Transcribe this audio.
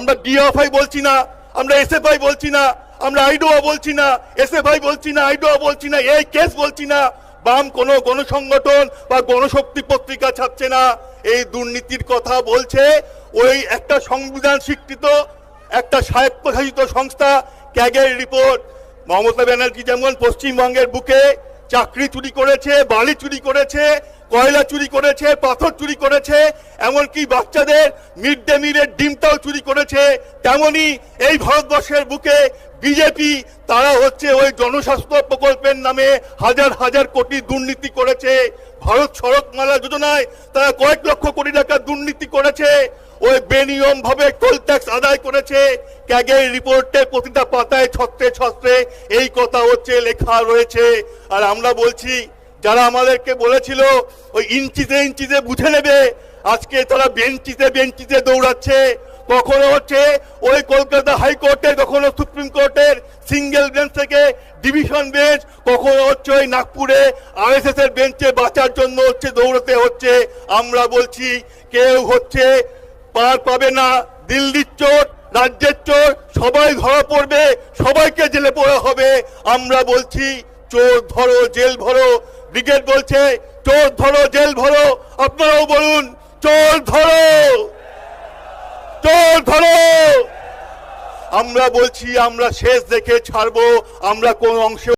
আমরা ডিএফআই বলছি না, আমরা এসএফআই বলছি না, আমরা আইডোয়া বলছি না এসএফআই বলছি না আইডোয়া বলছি না, এই কেস বলছি না। বাম কোনো গণসংগঠন বা গণশক্তি পত্রিকা ছাড়ছে না। এই দুর্নীতির কথা বলছে ওই একটা সংবিধান স্বীকৃত, একটা স্বায়ত্তশাসিত সংস্থা, ক্যাগের রিপোর্ট। মমতা ব্যানার্জি যেমন পশ্চিমবঙ্গের বুকে চাকরি চুরি করেছে বালি চুরি করেছে কয়লা চুরি করেছে, পাথর চুরি করেছে, এমনকি বাচ্চাদের মিড ডে মিলের ডিমটাও চুরি করেছে, তেমনি এই ভারতবর্ষের বুকে বিজেপি, তারা হচ্ছে ওই জনস্বাস্থ্য প্রকল্পের নামে হাজার হাজার কোটি দুর্নীতি করেছে। ভারত সড়ক সড়কমালা যোজনায় তারা কয়েক লক্ষ কোটি টাকা দুর্নীতি করেছে, ওই বেনিয়ম ভাবে টোল ট্যাক্স আদায় করেছে। ক্যাগের রিপোর্টে প্রতিটা পাতায় ছত্রে ছত্রে এই কথা হচ্ছে লেখা রয়েছে। আর আমরা বলছি যারা আমাদেরকে বলেছিল, ওই ইঞ্চিতে ইঞ্চিতে বুঝে নেবে, আজকে তারা বেঞ্চিতে বেঞ্চিতে দৌড়াচ্ছে। কখনো হচ্ছে ওই কলকাতা হাইকোর্টের, কখনো সুপ্রিম কোর্টের সিঙ্গেল বেঞ্চ থেকে ডিভিশন বেঞ্চ, কখনো হচ্ছে ওই নাগপুরে আরএসএস এর বেঞ্চে বাঁচার জন্য হচ্ছে দৌড়তে হচ্ছে। আমরা বলছি, কেউ হচ্ছে পার পাবে না। দিল্লির চোর, রাজ্যের চোর, সবাই ধরা পড়বে, সবাইকে জেলে পড়া হবে। আমরা বলছি, চোর ধরো, জেল ভরো। ব্রিগেড বলছে, চোর ধরো, জেল ভরো। আপনারাও বলুন, চোর ধরো। চোর ধরো। আমরা বলছি, আমরা শেষ দেখে ছাড়বো, আমরা কোন অংশে